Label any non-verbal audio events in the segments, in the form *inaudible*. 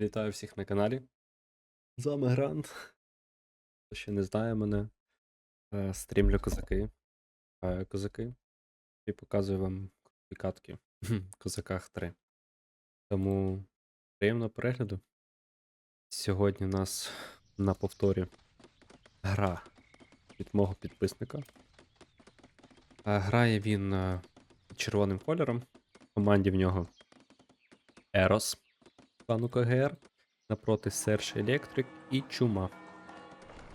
Вітаю всіх на каналі. З вами Грант. Хто ще не знає мене, е, стрімлю козаки. Козаки. І показую вам катки в *clears throat* козаках 3. Тому приємного перегляду. Сьогодні у нас на повторі гра від мого підписника. Е, Грає він е, червоним кольором. В команді в нього Ерос клану КГР, напроти Серж Електрик і Чума.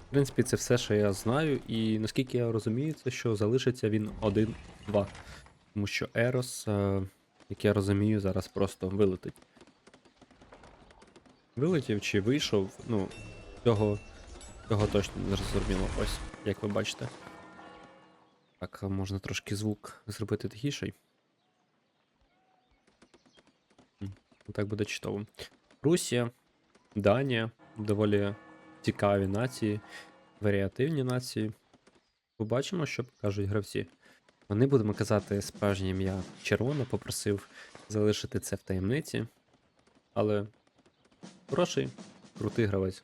В принципі, це все, що я знаю, і наскільки я розумію, це що залишиться він 1-2. Тому що Ерос, як я розумію, зараз просто вилетить. Вилетів чи вийшов, ну, цього, цього точно не зрозуміло. Ось, як ви бачите. Так, можна трошки звук зробити тихіший. Так буде чудово. Русія, Данія доволі цікаві нації, варіативні нації. Побачимо, що покажуть гравці. Вони будемо казати справжнє ім'я Червона, попросив залишити це в таємниці. Але хороший, крутий гравець.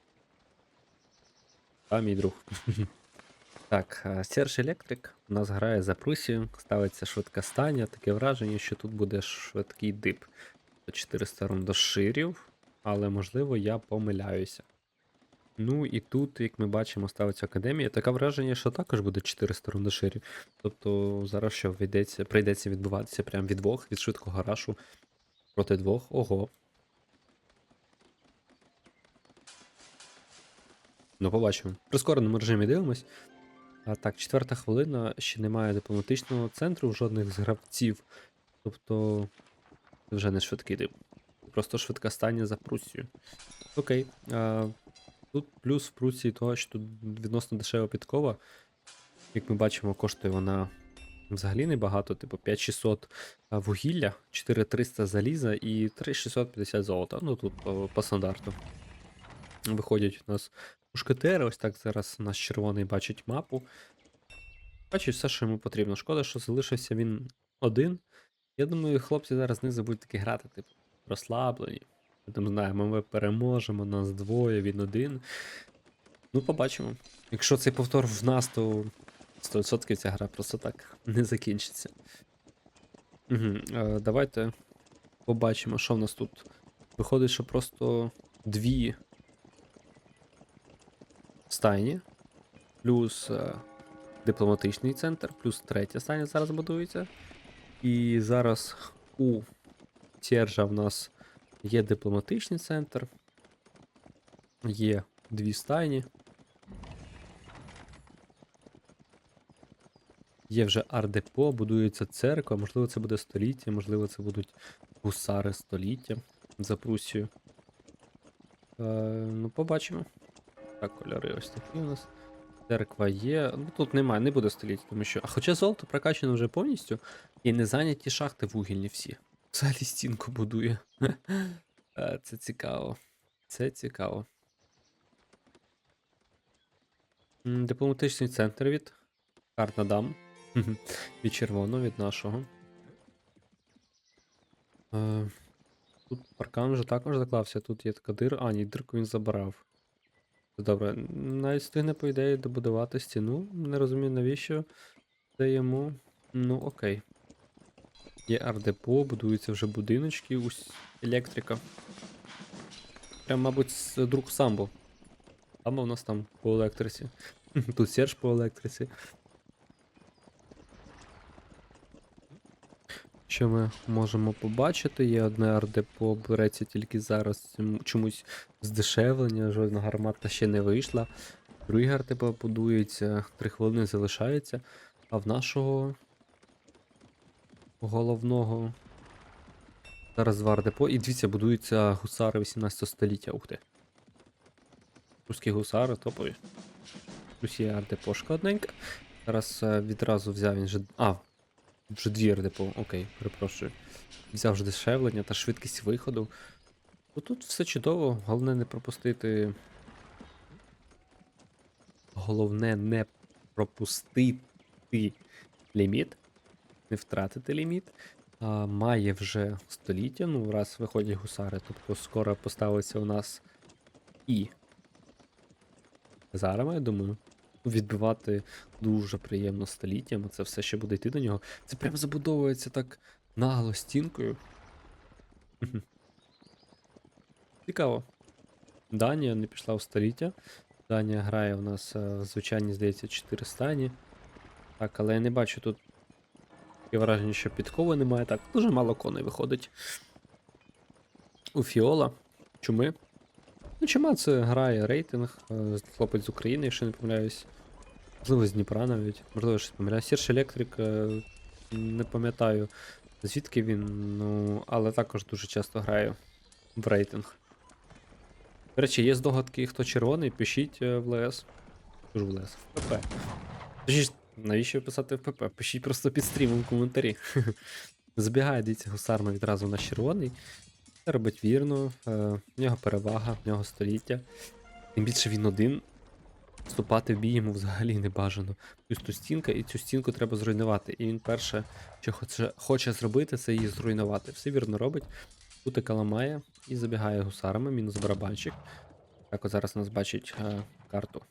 А мій друг. *laughs* Так, Серж Електрик у нас грає за Прусію, ставиться швидка стання, таке враження, що тут буде швидкий дип. 400 рундоширів, але можливо я помиляюся. Ну і тут, як ми бачимо, ставиться академія. Таке враження, що також буде 400 рундоширів. Тобто зараз що вийдеться, прийдеться відбуватися прямо від двох, від швидкого рашу проти двох. Ого. Ну, побачимо. В прискореному режимі дивимось. А, так, четверта хвилина, ще немає дипломатичного центру, жодних з гравців. Тобто, вже не швидкий дип. Просто швидка стання за Прусію. Окей. А, тут плюс в Прусії того, що тут відносно дешева підкова. Як ми бачимо, коштує вона взагалі небагато, типу 5600 вугілля, 4300 заліза і 3650 золота. Ну тут по, по стандарту. Виходять у нас мушкетери, ось так зараз наш червоний бачить мапу. Бачить все, що йому потрібно. Шкода, що залишився він один. Я думаю, хлопці зараз знизу будуть таки грати, типу, розслаблені. Ми там знаємо, ми переможемо, нас двоє, він один. Ну, побачимо. Якщо цей повтор в нас, то 100% ця гра просто так не закінчиться. Угу. Давайте побачимо, що в нас тут. Виходить, що просто дві стайні, плюс е, дипломатичний центр, плюс третя стайня зараз будується. І зараз у Сержа в нас є дипломатичний центр, є дві стайні. Є вже ардепо, будується церква, можливо, це буде століття, можливо, це будуть гусари століття за Прусію. Е, ну, побачимо. Так, кольори ось такі у нас. Церква є. Ну тут немає, не буде століття, тому що. А хоча золото прокачано вже повністю, і не зайняті шахти вугільні всі. Взагалі стінку будує. *laughs* Е, Це цікаво. Це цікаво. Дипломатичний центр від Карнадам. Від червоного, від нашого. Е, Тут паркан вже також заклався, тут є така дира. А, ні, дирку він забрав. Добре, навіть встигне, по ідеї, добудувати стіну. Не розумію навіщо. Це йому. Ну, окей. Є ардепо, будуються вже будиночки, ось електрика. Прям, мабуть, друг самбо. Самбо у нас там по електриці. *laughs* Тут Серж по електриці. Що ми можемо побачити? Є одне ардепо, береться тільки зараз чомусь здешевлення, жодна гармата ще не вийшла. Другий ардепо будується, 3 хвилини залишається. А в нашого головного зараз два ардепо. І дивіться, будуються гусари 18 століття. Ух ти. Русські гусари топові. Є ардепошка одненька. Зараз е, відразу взяв він же. А, вже дві РДПО, окей, перепрошую. Взяв вже та швидкість виходу. Ну тут все чудово, головне не пропустити. Головне не пропустити ліміт. Не втратити ліміт. а, має вже століття, ну, раз виходять гусари, тобто скоро поставиться у нас і Зарама, я думаю. Відбивати дуже приємно століттям, це все ще буде йти до нього. Це прям забудовується так нагло стінкою. Цікаво. Данія не пішла в століття. Данія грає у нас е, звичайні, здається, 4 стані. Так, але я не бачу тут таке враження, що підкови немає. Так, дуже мало коней виходить. У Фіола. Чуми. Ну, Чума це грає рейтинг. е, Хлопець з України, якщо не помиляюсь. Можливо, з Дніпра навіть. Можливо, щось помиляюсь. Сірш Електрик, не пам'ятаю, звідки він, ну, але також дуже часто грає в рейтинг. До речі, є здогадки, хто червоний, пишіть е, в ЛС. Кажу в ЛС, в ПП. Пишіть, навіщо писати в ПП? Пишіть просто під стрімом в коментарі. *laughs* Забігає, дивіться, гусарно відразу на червоний. Це робить вірно, е, в нього перевага, в нього століття. Тим більше він один. Вступати в бій йому взагалі не бажано. Плюс тут стінка, і цю стінку треба зруйнувати. І він перше, що хоче, хоче зробити, це її зруйнувати. Все вірно робить. Кутика ламає і забігає гусарами, мінус барабанщик. Так, от зараз нас бачить е, карту.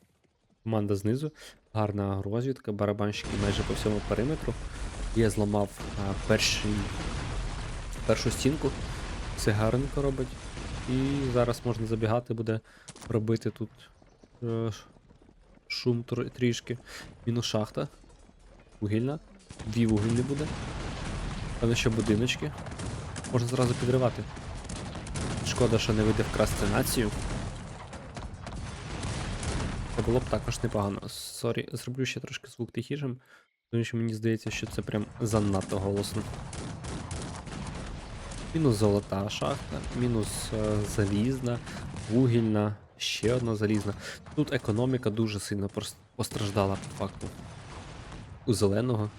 Команда знизу. Гарна розвідка, барабанщики майже по всьому периметру. Я зламав е, перший, першу стінку. Все гарненько робить. І зараз можна забігати, буде робити тут е, шум тр- трішки. Мінус шахта. Вугільна. Дві вугільні буде. Певно, що будиночки. Можна зразу підривати. Шкода, що не вийде вкрасти націю. Це було б також непогано. Сорі, зроблю ще трошки звук тихішим, тому що мені здається, що це прям занадто голосно. Мінус золота шахта, мінус е, залізна, вугільна, ще одна залізна. Тут економіка дуже сильно постраждала по факту. У зеленого.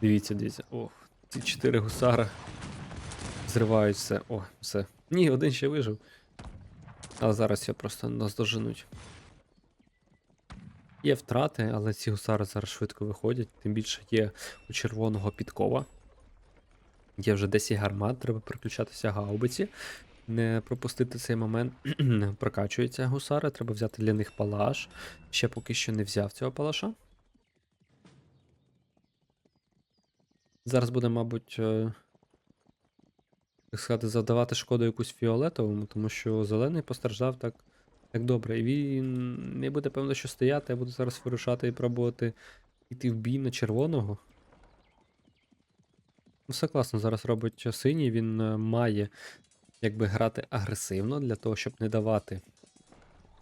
Дивіться, дивіться. Ох, ці чотири гусара. Все. О, все. Ні, один ще вижив. Але зараз я просто нас доженуть. Є втрати, але ці гусари зараз швидко виходять. Тим більше є у червоного підкова. Є вже 10 гармат, треба переключатися гаубиці. Не пропустити цей момент. *clears throat* Прокачуються гусари, треба взяти для них палаш. Ще поки що не взяв цього палаша. Зараз буде, мабуть, е, так сказати, завдавати шкоду якусь фіолетовому, тому що зелений постраждав так, так добре. І він не буде, певно, що стояти, а буде зараз вирушати і пробувати йти в бій на червоного. Ну, Все класно зараз робить синій, він е, має якби грати агресивно для того, щоб не давати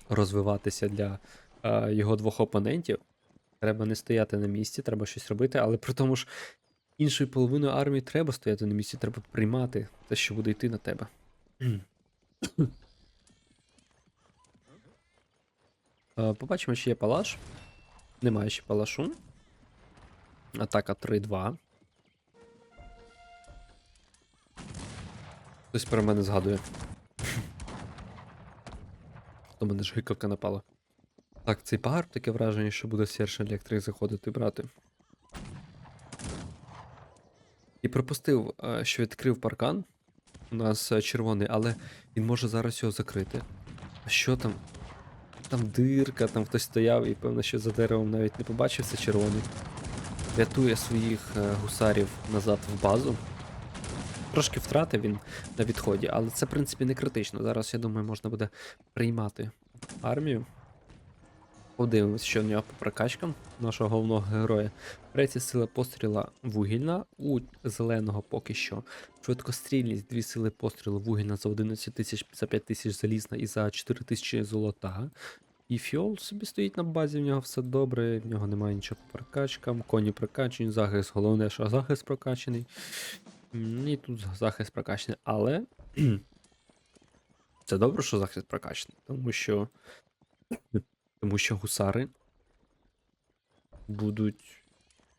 розвиватися для е, його двох опонентів. Треба не стояти на місці, треба щось робити, але при тому ж іншою половиною армії треба стояти на місці, треба приймати те, що буде йти на тебе. Е, Побачимо, чи є палаш. Немає ще палашу. Атака 3-2. Хтось про мене згадує. До мене ж гикавка напала. Так, цей пагар таке враження, що буде Серж Електрик заходити брати. І пропустив, е, що відкрив паркан. У нас е, червоний, але він може зараз його закрити. А що там? Там дирка, там хтось стояв і певно, що за деревом навіть не побачив це червоний. Рятує своїх е, гусарів назад в базу. Трошки втратив він на відході, але це, в принципі, не критично. Зараз, я думаю, можна буде приймати армію. Подивимось, що в нього по прокачкам нашого головного героя. Третя сила постріла вугільна, у зеленого поки що. Швидкострільність, дві сили пострілу вугільна за 11 тисяч, за 5 тисяч залізна і за 4 тисячі золота. І фіол собі стоїть на базі, в нього все добре, в нього немає нічого по прокачкам, коні прокачені, захист, головне, що захист прокачаний. М, І тут захист прокачаний, але *clears throat* це добре, що захист прокачаний, тому що тому що гусари будуть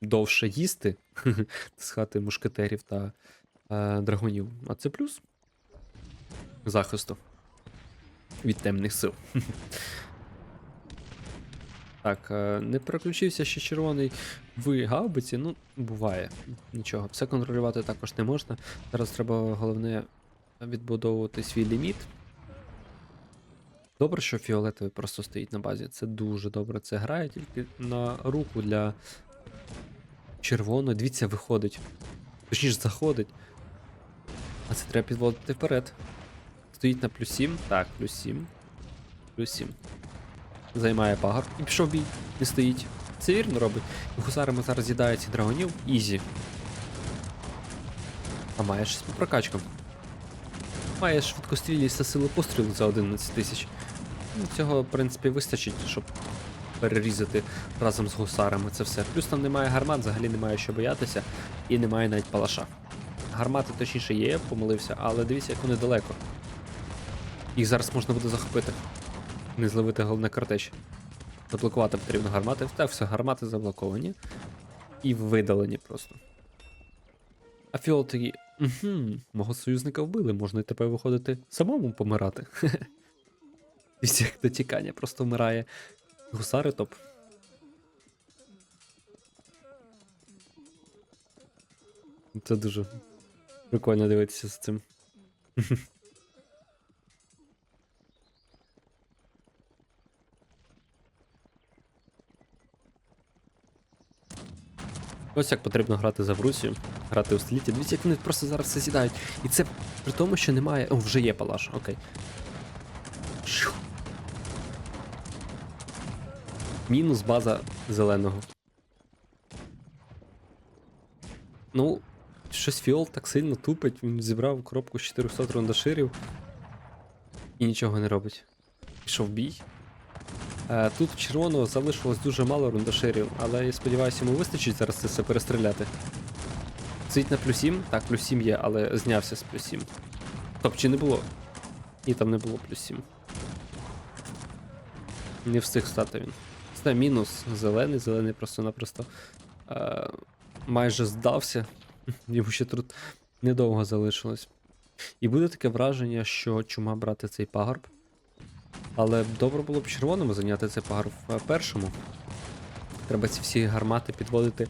довше їсти *laughs* з хати мушкетерів та е, драгунів. А це плюс захисту від темних сил. *laughs* Так, е, не переключився ще червоний в гаубиці, ну, буває. Нічого. Все контролювати також не можна. Зараз треба головне відбудовувати свій ліміт. Добре, що фіолетовий просто стоїть на базі. Це дуже добре. Це грає тільки на руку для червоної. Дивіться, виходить. Точніше, заходить. А це треба підводити вперед. Стоїть на плюс 7. Так, плюс 7. Плюс 7. Займає пагор. І пішов бій. Не стоїть. Це вірно робить. Гусарами зараз з'їдають ці драгонів. Ізі. А маєш щось по прокачкам. Маєш швидкострілість та силу пострілу за 11 тисяч. Ну, цього, в принципі, вистачить, щоб перерізати разом з гусарами це все. Плюс там немає гармат, взагалі немає що боятися, і немає навіть палаша. Гармати точніше є, помилився, але дивіться, як вони далеко. Їх зараз можна буде захопити. Не зловити головне картеч. Заблокувати потрібно гармати. Так, все, гармати заблоковані. І видалені просто. А фіол такий. Угу, мого союзника вбили, можна і тепер виходити самому помирати. Дивіться, як до просто вмирає. Гусари топ. Це дуже прикольно дивитися з цим. *laughs* Ось як потрібно грати за Брусію, грати у столітті. Дивіться, як вони просто зараз все сідають. І це при тому, що немає. О, вже є палаш, окей. Мінус база зеленого. Ну, щось фіол так сильно тупить, він зібрав коробку з 400 рундаширів і нічого не робить. Пішов бій. Е, Тут червоного залишилось дуже мало рундаширів, але я сподіваюся, йому вистачить зараз це все перестріляти. Стоїть на плюс 7, так, плюс 7 є, але знявся з плюс 7. Тобто, чи не було? Ні, там не було плюс 7. Не встиг стати він. Це мінус зелений, зелений просто-напросто е, майже здався. *laughs* Йому ще тут недовго залишилось. І буде таке враження, що чума брати цей пагорб. Але добре було б червоному зайняти пагорб в першому. Треба ці всі гармати підводити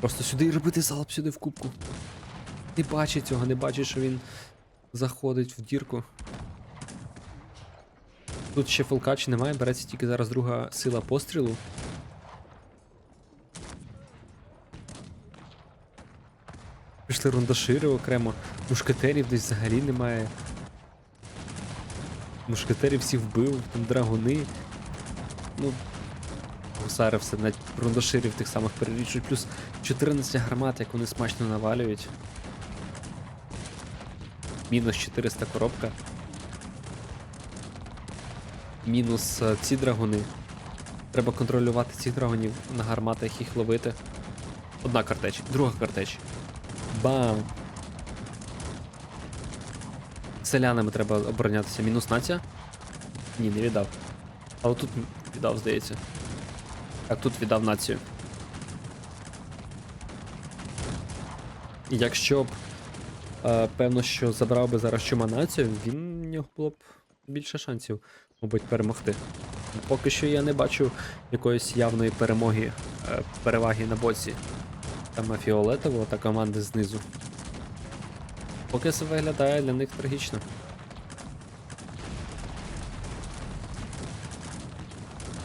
просто сюди і робити залп сюди в кубку. Не бачить цього, не бачить, що він заходить в дірку. Тут ще фолкач немає, береться тільки зараз друга сила пострілу. Пішли рундашири окремо. Мушкетерів десь взагалі немає. Мушкетерів всіх вбив, там драгуни. Ну. Гусари все, навіть рундаширів тих самих переріжуть, плюс 14 гармат, як вони смачно навалюють. Мінус 400 коробка. Мінус е, ці драгуни. Треба контролювати цих драгунів на гарматах їх ловити. Одна картеч, друга картеч. Бам! Селянами треба оборонятися. Мінус нація? Ні, не віддав. Але тут віддав, здається. Так, тут віддав націю. Якщо б е, певно, що забрав би зараз чума націю, він в нього було б більше шансів, мабуть, перемогти. Поки що я не бачу якоїсь явної перемоги, е, переваги на боці там фіолетового та команди знизу. Поки це виглядає для них трагічно.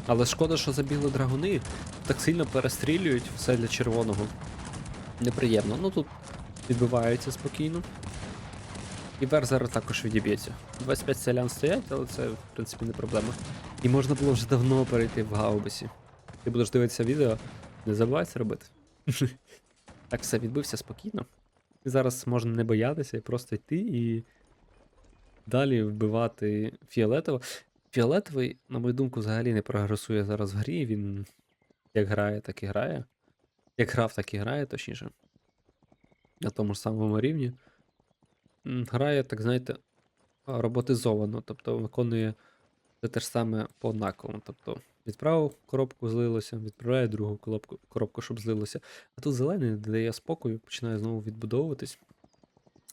Але шкода, що забігли драгуни, так сильно перестрілюють все для червоного. Неприємно. Ну тут відбиваються спокійно. І вер зараз також відіб'ється. 25 селян стоять, але це, в принципі, не проблема. І можна було вже давно перейти в гаубисі. Ти будеш дивитися відео, не забувай це робити. *laughs* Так все, відбився спокійно. І зараз можна не боятися і просто йти і далі вбивати фіолетово. Фіолетовий, на мою думку, взагалі не прогресує зараз в грі. Він як грає, так і грає. Як грав, так і грає, точніше. На тому ж самому рівні. Грає, так знаєте, роботизовано, тобто виконує це те ж саме по однаковому. Тобто відправив коробку, злилося, відправляє другу коробку, коробку, щоб злилося. А тут зелений не дає спокою, починає знову відбудовуватись.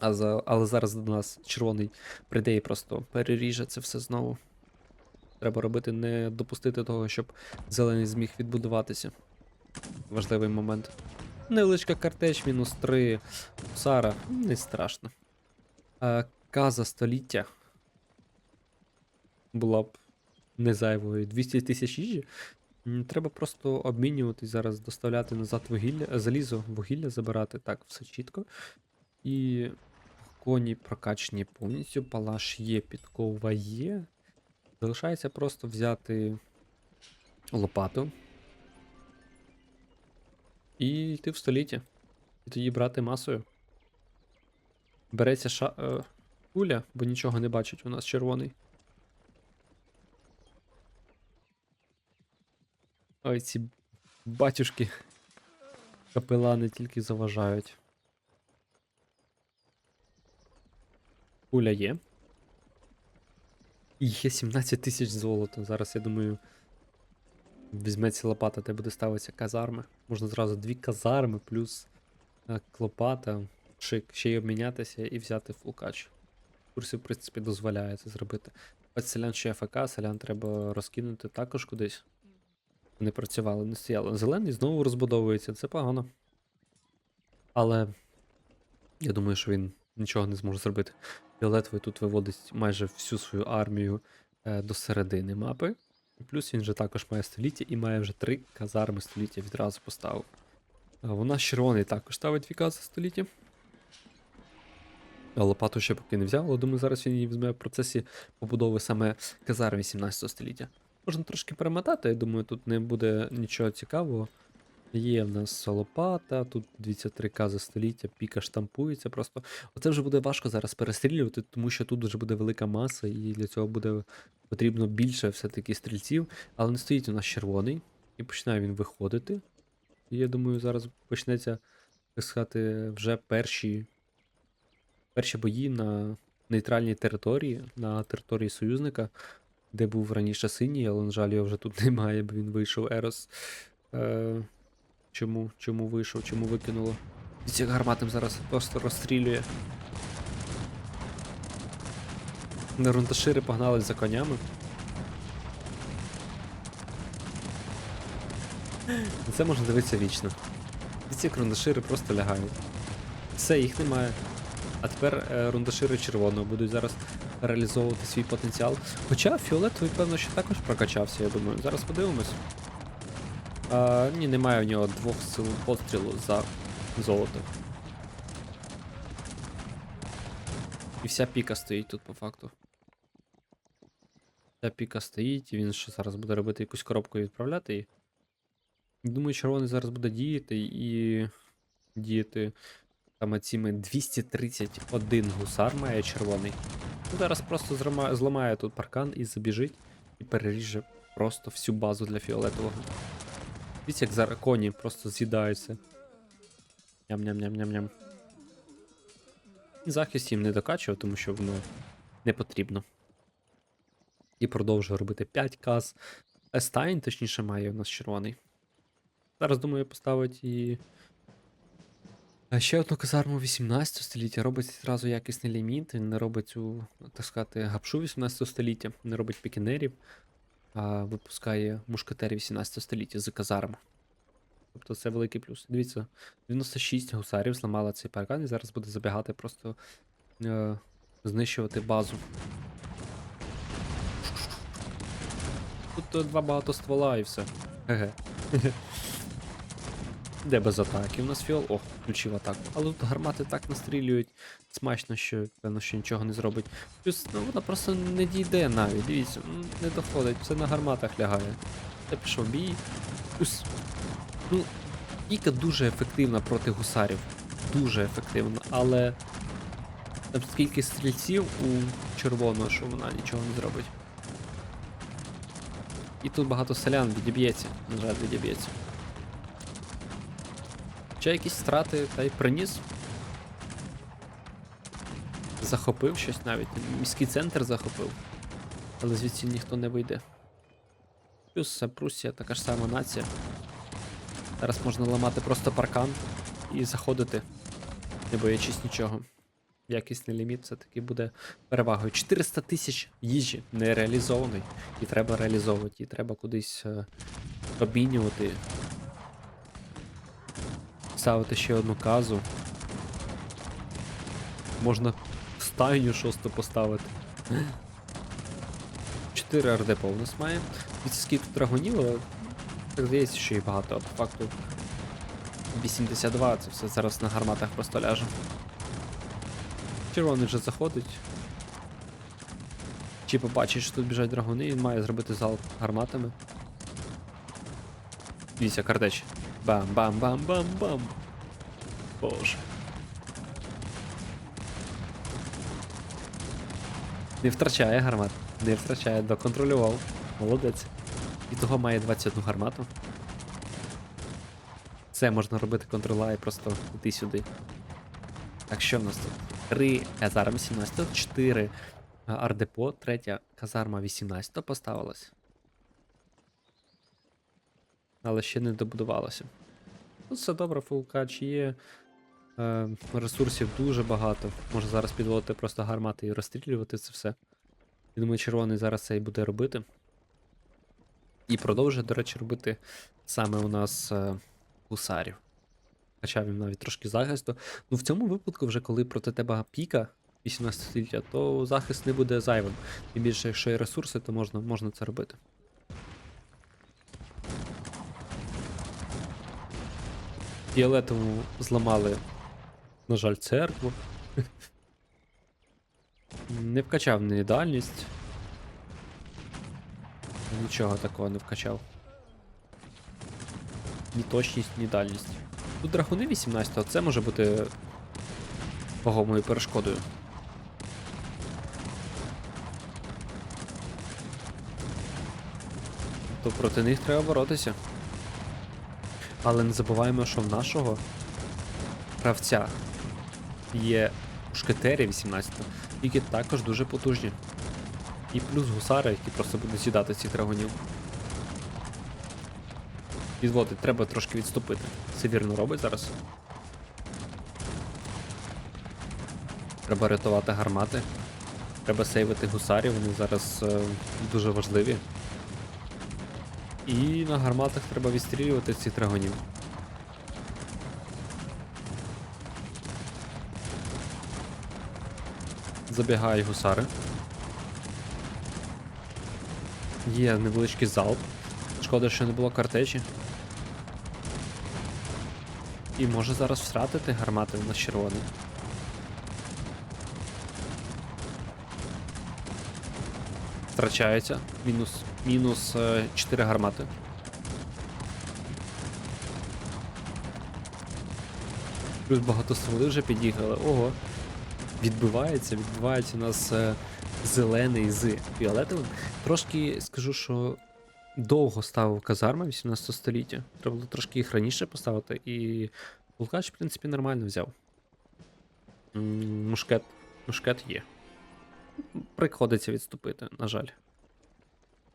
А за, але зараз до нас червоний прийде і просто переріже це все знову. Треба робити, не допустити того, щоб зелений зміг відбудуватися. важливий момент. Невеличка картеч, мінус 3. Сара, не страшно. А, каза століття. Була б не зайвою. 200 тисяч їжі. Треба просто обмінюватись зараз, доставляти назад вугілля, е, залізо, вугілля забирати. Так, все чітко. І коні прокачені повністю. Палаш є, підкова є. Залишається просто взяти лопату. І йти в століття. І тоді брати масою. Береться ша... е, куля, бо нічого не бачить, у нас червоний. Ой, ці батюшки. Капелани тільки заважають. Куля є. І є 17 тисяч золота. Зараз, я думаю, візьметься лопата, де буде ставитися казарми. Можна зразу дві казарми плюс е, лопата, шик, ще й обмінятися і взяти фулкач. Курсі, в принципі, дозволяє це зробити. Ось селян ще АФК, селян треба розкинути також кудись. Вони працювали, не стояли. Зелений знову розбудовується, це погано. Але я думаю, що він нічого не зможе зробити. Фіолетовий тут виводить майже всю свою армію е, до середини мапи. Плюс він же також має століття і має вже три казарми століття відразу поставив. А вона червоний також ставить дві кази століття. Лопату ще поки не взяв, але думаю, зараз він її візьме в процесі побудови саме казарм 18 століття. Можна трошки перемотати, я думаю, тут не буде нічого цікавого. Є в нас лопата, тут дивіться, 3 кази століття, піка штампується просто. Оце вже буде важко зараз перестрілювати, тому що тут вже буде велика маса, і для цього буде потрібно більше все-таки стрільців. Але не стоїть у нас червоний, і починає він виходити. І я думаю, зараз почнеться, так сказати, вже перші, перші бої на нейтральній території, на території союзника, де був раніше синій, але, на жаль, його вже тут *laughs* немає, бо він вийшов Ерос. Е, чому, чому вийшов, чому викинуло? Ці гарматим зараз просто розстрілює. Рундашири погнали за конями. Це можна дивитися вічно. І ці рундашири просто лягають. Все, їх немає. А тепер е, рундашири червоного будуть зараз реалізовувати свій потенціал. Хоча фіолетовий, певно, що також прокачався, я думаю. Зараз подивимось. А, ні, немає у нього двох сил пострілу за золото. І вся піка стоїть тут по факту. Вся піка стоїть, і він що зараз буде робити якусь коробку і відправляти її. Думаю, червоний зараз буде діяти і діяти саме цими 231 гусар має червоний. Ну, Зараз просто зрама- зламає тут паркан і забіжить, і переріже просто всю базу для фіолетового. Дивіться, як зараз коні просто з'їдаються. Ням-ням-ням-ням-ням. Захист їм не докачував, тому що воно не потрібно. І продовжує робити 5 каз. Естайн, точніше, має у нас червоний. Зараз, думаю, поставить і. Ще одну казарму 18 століття. Робить одразу якісний ліміт. Він не робить цю, так сказати, гапшу 18 століття, не робить пікінерів, а випускає мушкетерів 18 століття з казарм. Тобто це великий плюс. Дивіться, 96 гусарів зламала цей паркан і зараз буде забігати просто е, знищувати базу. Тут е, два багато ствола і все. Ге. Де без атаки? У нас фіол. О, включив атаку. Але тут гармати так настрілюють смачно, що певно, що нічого не зробить. Плюс ну, вона просто не дійде навіть. Дивіться, не доходить, все на гарматах лягає. Це пішов бій. Плюс. Ну, Піка дуже ефективна проти гусарів. Дуже ефективна, але там скільки стрільців у червоного, що вона нічого не зробить. І тут багато селян відіб'ється, на жаль, відіб'ється. Ще якісь страти та й приніс. Захопив щось навіть. Міський центр захопив. Але звідси ніхто не вийде. Плюс це Прусія така ж сама нація. Зараз можна ламати просто паркан і заходити, не боячись нічого. Якісний ліміт все-таки буде перевагою. 400 тисяч їжі не реалізованої. І треба реалізовувати, і треба кудись е, обмінювати. Ставити ще одну казу. Можна стайню шосту поставити. 4 РДП у нас має. Від скільки драгонів, але так здається, що і багато, по факту 82, це все зараз на гарматах просто ляже. Червоний вже заходить. Чи побачить, що тут біжать драгуни, він має зробити залп гарматами. Дивіться, картеч. Бам-бам-бам-бам-бам. Боже. Не втрачає гармат. Не втрачає, доконтролював. Молодець. І того має 21 гармату. Це можна робити контрола і просто йти сюди. Так, що в нас тут? Три казарми 17, 4 ардепо, третя казарма 18 поставилась. Але ще не добудувалося. Тут все добре, фулкач є. Е, ресурсів дуже багато. Можна зараз підводити просто гармати і розстрілювати це все. Я думаю, червоний зараз це і буде робити. І продовжує, до речі, робити саме у нас е, гусарів. Хоча він навіть трошки захисту. Ну в цьому випадку, вже коли проти тебе піка 18 століття, то захист не буде зайвим. Тим більше, якщо є ресурси, то можна, можна це робити. Фіолетовому зламали, на жаль, церкву. Не вкачав ні дальність. Нічого такого не вкачав. Ні точність, ні дальність. Тут драгуни 18, це може бути вагомою перешкодою. То проти них треба боротися. Але не забуваємо, що в нашого гравця є мушкетері 18, які також дуже потужні. І плюс гусари, які просто будуть сідати цих драгонів. Відводить, треба трошки відступити. Це вірно робить зараз. Треба рятувати гармати. Треба сейвити гусарів, вони зараз е, дуже важливі. І на гарматах треба відстрілювати цих драгонів. Забігають гусари. Є невеличкий залп. Шкода, що не було картечі. І може зараз втратити гармати на червоний. Втрачається. Мінус. Мінус е, 4 гармати. Плюс багато стволи вже під'їхали. Ого. Відбивається, відбивається у нас е, зелений з фіолетовим. Трошки скажу, що довго ставив казарми 18 століття. Треба було трошки їх раніше поставити, і Лукач, в принципі, нормально взяв. Мушкет. Мушкет є. Приходиться відступити, на жаль.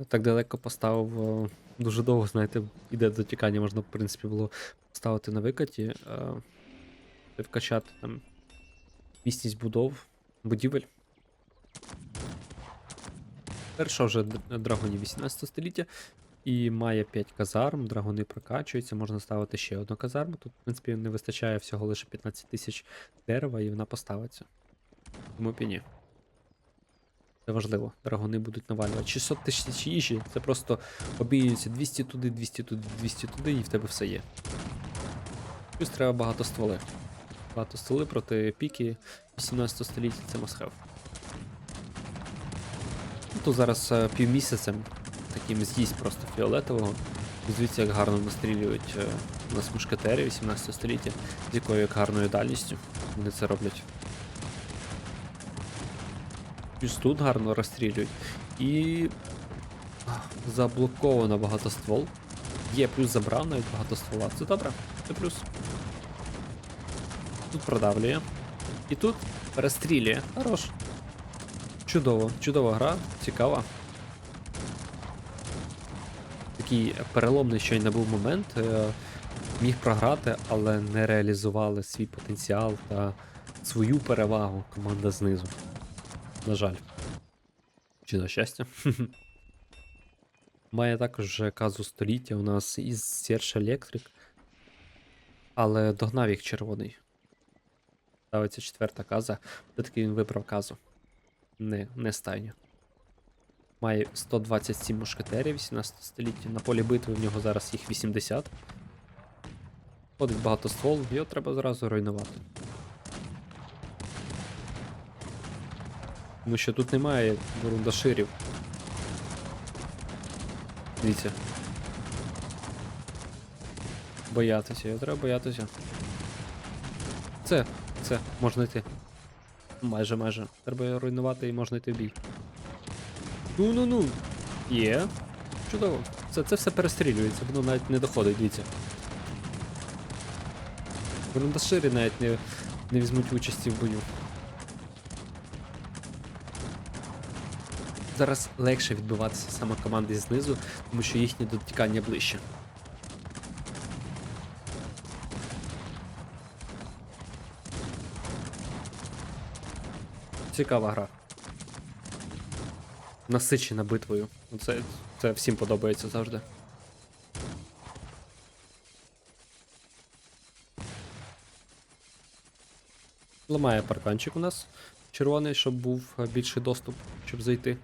Так далеко поставив. Дуже довго, знаєте, іде до тікання, можна, в принципі, було поставити на викаті. е, Вкачати там місність будов, будівель. Перша вже д- драгонів 18 століття. І має 5 казарм, драгони прокачуються, можна ставити ще одну казарму. Тут, в принципі, не вистачає всього лише 15 тисяч дерева, і вона поставиться. Тому піні. Це важливо. Драгони будуть навалювати. 600 тисяч їжі, це просто обіються 200 туди, 200 туди, 200 туди, і в тебе все є. Плюс треба багато стволи. Багато стволи проти піки 18 століття це have. Ну, Тут зараз е, півмісяцем таким з'їсть просто фіолетового. Звідси як гарно настрілюють е, у нас мушкетери 18 століття, з якою як гарною дальністю вони це роблять. Плюс тут гарно розстрілюють. І заблоковано багатоствол. Є, плюс забрав навіть багатоствола. Це добре, це плюс. Тут продавлює. І тут перестрілює. Хорош. Чудово, чудова гра, цікава. Такий переломний щойно був момент. е, Міг програти, але не реалізували свій потенціал та свою перевагу команда знизу. На жаль. Чи на щастя. *laughs* Має також вже казу століття у нас із Search Electric. Але догнав їх червоний. Ставиться четверта каза. Все-таки він вибрав казу. Не, не стайню. Має 127 мушкетерів 18 століття. На полі битви в нього зараз їх 80. Ходить багато ствол, його треба зразу руйнувати. Тому що тут немає бурундаширів. Дивіться. Боятися, його треба боятися. Це, це, можна йти. Майже, майже. Треба його руйнувати і можна йти в бій. Ну ну ну. Є. Чудово. Це, це все перестрілюється, воно навіть не доходить, дивіться. Бурундашири навіть не, не візьмуть участі в бою. Зараз легше відбиватися саме команди знизу, тому що їхнє дотікання ближче. Цікава гра. Насичена битвою. Це, це всім подобається завжди. Ламає парканчик у нас червоний, щоб був е, більший доступ, щоб зайти.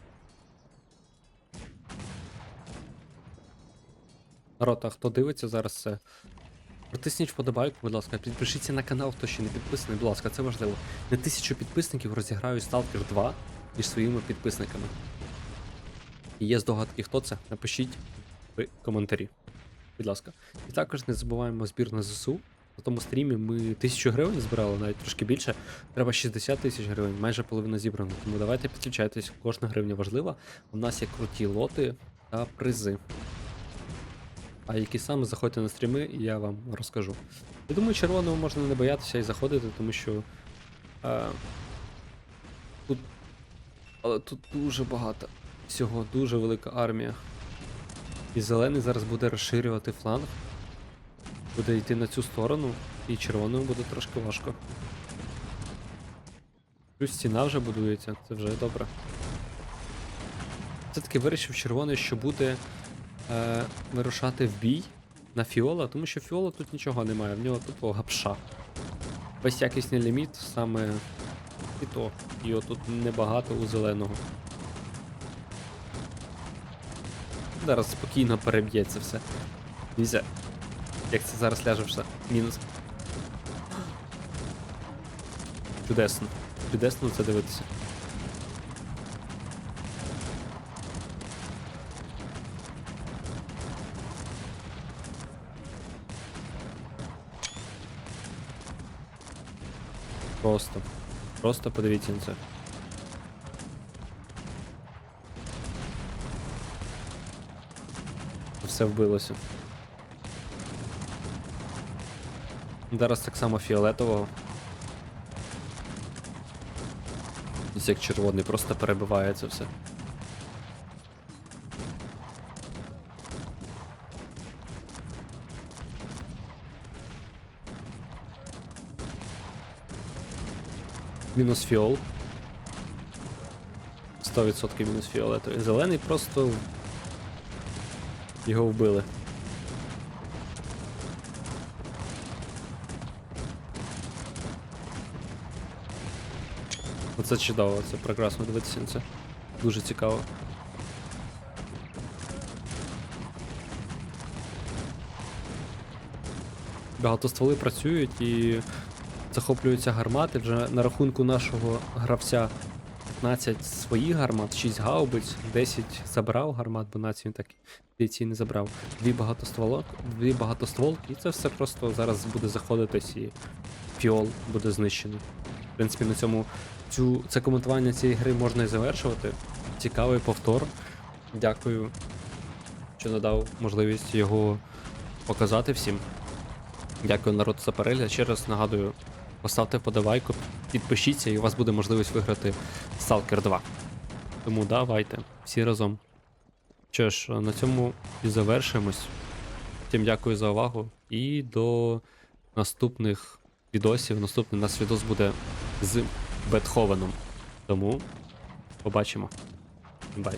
Рота, хто дивиться зараз це. Протисніть вподобайку, будь ласка, підпишіться на канал, хто ще не підписаний, будь ласка, це важливо. На тисячу підписників розіграю Stalker 2 між своїми підписниками. І є здогадки, хто це? Напишіть в коментарі. Будь ласка. І також не забуваємо збір на ЗСУ. На тому стрімі ми 1000 гривень збирали, навіть трошки більше. Треба 60 тисяч гривень, майже половина зібрана. Тому давайте підключайтесь, кожна гривня важлива. У нас є круті лоти та призи. А які саме заходьте на стріми, я вам розкажу. Я думаю, червоного можна не боятися і заходити, тому що. А, тут. Але тут дуже багато. Всього дуже велика армія. І зелений зараз буде розширювати фланг. Буде йти на цю сторону, і червоному буде трошки важко. Плюс стіна вже будується, це вже добре. Все-таки вирішив червоний, що буде е, вирушати в бій на Фіола, тому що Фіола тут нічого немає, в нього тупо гапша. Якісний ліміт саме і то. Його тут небагато у зеленого. Зараз спокійно переб'ється все. Дивіться, як це зараз ляже все. Мінус. Чудесно. Чудесно це дивитися. Просто. Просто подивіться на. Все вбилося. Зараз так само фіолетового. Ось як червоний, просто перебиває це все. Мінус фіол. 100% мінус фіолетовий. Зелений просто його вбили. Оце чудово, це прекрасно дивитися на це. Дуже цікаво. Багато стволи працюють і захоплюються гармати. Вже на рахунку нашого гравця 15 своїх гармат, 6 гаубиць, 10 забрав гармат, бо націю так ці не забрав. Дві багатостволок, дві багатостволки, і це все просто зараз буде заходитись і фіол буде знищений. В принципі, на цьому цю, це коментування цієї гри можна і завершувати. Цікавий повтор. Дякую, що надав можливість його показати всім. Дякую народ за перегляд. Ще раз нагадую, поставте вподобайку, підпишіться і у вас буде можливість виграти Stalker 2. Тому давайте, всі разом. Що ж, на цьому і завершимось. Всім дякую за увагу і до наступних відосів. Наступний нас відос буде з Бетховеном. Тому побачимо. Бай.